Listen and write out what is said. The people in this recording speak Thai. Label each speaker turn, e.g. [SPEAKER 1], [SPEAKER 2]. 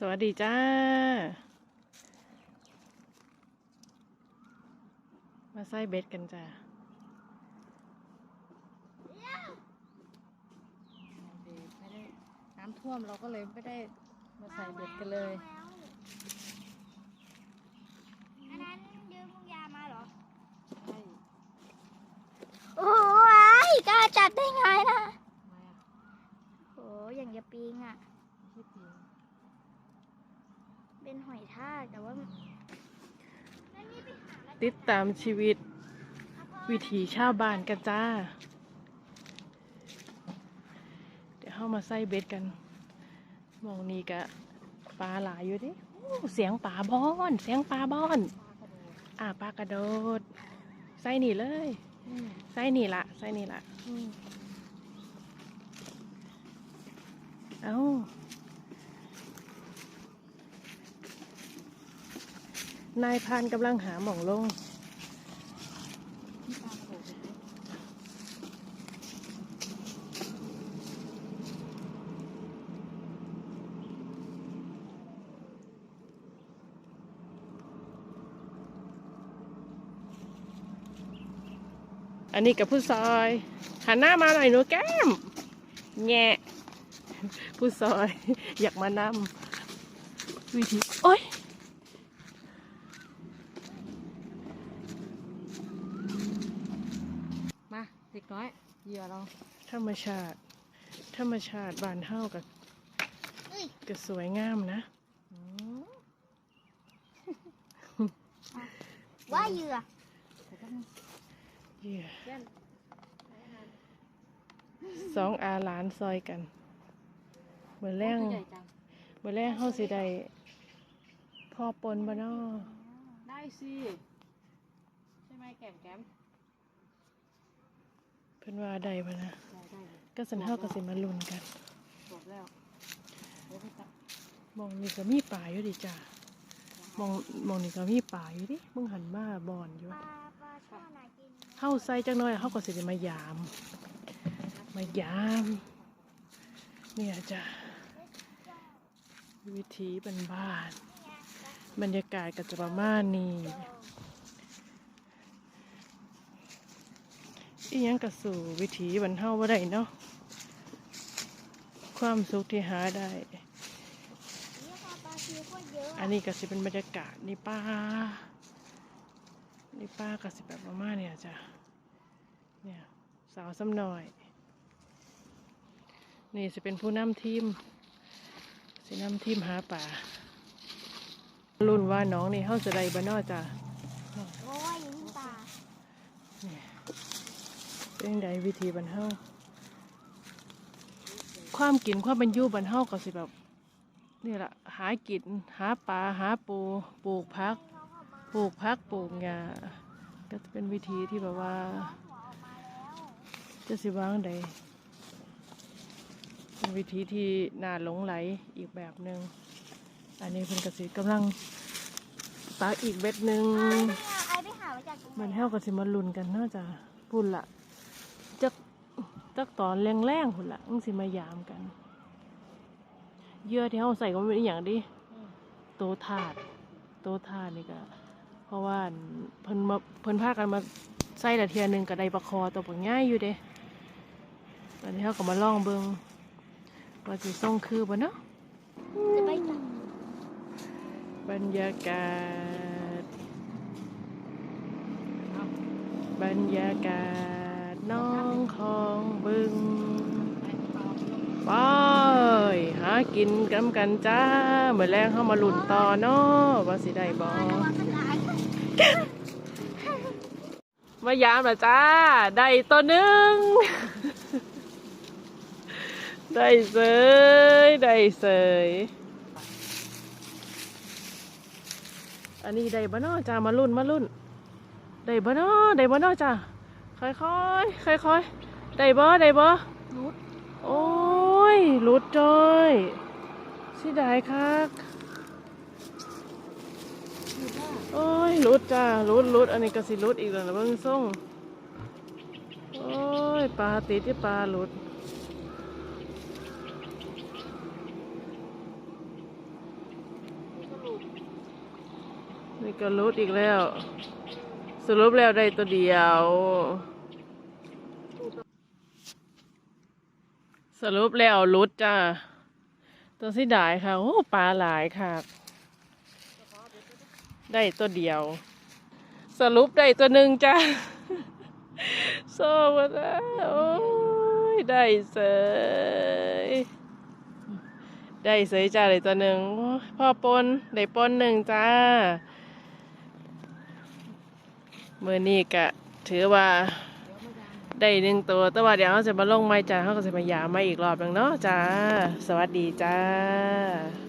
[SPEAKER 1] สวัสดีจ้า มาใส่เบ็ดกันจ้าไม่ได้น้ำท่วมเราก็เลยไม่ได้มาใส่เบ็ดกันเลย
[SPEAKER 2] อันนั้นยืมมุงยามาเหรอ
[SPEAKER 1] ใช่
[SPEAKER 2] โอ้ยกล้าจับได้ไงนะ
[SPEAKER 1] มาอะ
[SPEAKER 2] โอ้อย่างจะปิงอะ
[SPEAKER 1] ไม่จริง
[SPEAKER 2] เป็นหอยทากแต่ว่าแล้วนี่ไปหาแล้ว
[SPEAKER 1] ติดตามชีวิต วิถีชาวบ้านกันจ้า เดี๋ยวเข้ามาใส่เบ็ดกัน มองนี่กะปลาหลายอยู่ดิอู้เสียงปลาบอน เสียงปลาบอน อ่าปลากระโดด ใส่นี่เลยใส่นี่ละใส่นี่ละเอ้า นายพานกำลังหาหม่องลง อันนี้กับผู้ซอยหันหน้ามาหน่อยหนูแก้ม แงะผู้ซอย อยากมานำวิธีโอ้ย
[SPEAKER 3] มาเด็กน้อยเหยื่อเรา
[SPEAKER 1] ธรรมชาติ ธรรมชาติบานเท่ากับ
[SPEAKER 2] เอ้ย
[SPEAKER 1] ก็สวยงามนะ
[SPEAKER 3] อืม
[SPEAKER 2] ว่าเหยื่อ
[SPEAKER 3] แต่ก็
[SPEAKER 1] เยี่ย
[SPEAKER 3] แก้ม
[SPEAKER 1] สองอาหลานซอยกันเมื่อแรง
[SPEAKER 3] ตัวใหญ่จัง
[SPEAKER 1] เมื่อแรงเฮาสิได้พ่อปนบ่น้อ
[SPEAKER 3] ได้สิ ใช่ไหมแก้มแก้ม
[SPEAKER 1] เพิ่นว่าได้บ่นะ
[SPEAKER 3] ได้ได้เลย
[SPEAKER 1] ก็สันเฮาก็สิมาลุ้นกัน
[SPEAKER 3] บอกแล้วเดี๋ยวไปตัด
[SPEAKER 1] มองนี่ก็มีป่าอยู่ดิจ้ามองมองนี่ก็มีป่าอยู่ดิมึงหันมาบอนอยู่
[SPEAKER 2] ปลาปลาช่อนน่ากิน
[SPEAKER 1] เฮาใส่จักหน่อยเฮาก็สิได้มายาม มายาม เนี่ยจ้ะวิถีบ้านๆบรรยากาศก็จะประมาณนี้ อียังก็สู่วิถีบรรเทาบ่าได้เนาะความสุขที่หาได้
[SPEAKER 2] อั
[SPEAKER 1] นนี้ก็สิเป็นบรรยากาศนี่ป้านี่ป้าก็สิแบบมาณเนี่ยจ้ะเนี่ยสาวซ้ำหน่อย นี่สิเป็นผู้นำทีมสินำทีมหาป่ารุ่นว่าน้องนี่เฮาจะได้บ่นอจ้ะ
[SPEAKER 2] โอ้ยยิงปลา
[SPEAKER 1] เป็นใดวิธีบรรเทาความกินความบรรยุบรรเทาก็สิแบบนี่แหละหากินหาปลาหาปูปลูกพัก ปลูกพักปลูกหญ้าก็จะเป็นวิธีที่แบบว่า จะสิวางใดเป็นวิธีที่น่าหลงไหลอีกแบบหนึ่งอันนี้เป็นกสิกำลังตักอีกเบ็ดหนึ่ง
[SPEAKER 2] ไอ้ไปหามาจากตรงไหน
[SPEAKER 1] มันเท่ากับสิมาลุนกันเน่าจะพุ่นละจัก จักตอนแรงๆพุ่นละมึงสิมายามกันเหยื่อที่เขาใส่ก็ไม่เป็นอย่างดิโตถาดโตถาดนี่ก็เพราะว่าเพิ่นมาเพิ่นพากันมาใส่ละเทียหนึ่งก็ไดปลาคอตัวปง่ายอยู่เด้ตอนนี้เขาก็มาลองเบิงว่าสิส่งคือบ่เนาะ
[SPEAKER 2] จะไปจับบ
[SPEAKER 1] รรยากาศ บรรยากาศน้องของบึงไปหา กินกันกันจ้าเมื่อแรงเข้ามาหลุนต่อเนาะว่าสิได้บอ
[SPEAKER 2] ระวังมันหลาย
[SPEAKER 1] มายามละจ้า ได้ตัวหนึ่งได้เสยได้เสยอันนี้ได้บ่เนาะจ้ามาลุ่นมาลุ่นได้บ่เนาะได้บ่เนาะจ้าค่อยค่อยค่อยค่อยๆได้บ่ได้บ่
[SPEAKER 2] รุด
[SPEAKER 1] โอ้ ยรุดจ้อยสิได้คักโอ้ยรุดจ้ารุดรุดอันนี้ก็สิรุดอีกแล้วนะเบิ้งส่งโอ้ยปลาติดที่ปลารุดนี่ก็รุดอีกแล้ว สรุปแล้วได้ตัวเดียว สรุปแล้วรุดจ้าตัวสิดายค่ะ โอ้ปลาหลายค่ะ ได้ตัวเดียว สรุปได้ตัวหนึ่งจ้าโซ่มาแล้วโอ้ยได้เสยได้เสยจ้าได้ตัวหนึ่งพ่อปนได้ปนหนึ่งจ้าเมื่อนี้กะถือว่า ได้หนึ่งตัวแต่ว่าเดี๋ยวเขาจะมาลงไม้จ้าเขาก็จะมายามมาอีกรอบหนึงเนาะจ้า สวัสดีจ้า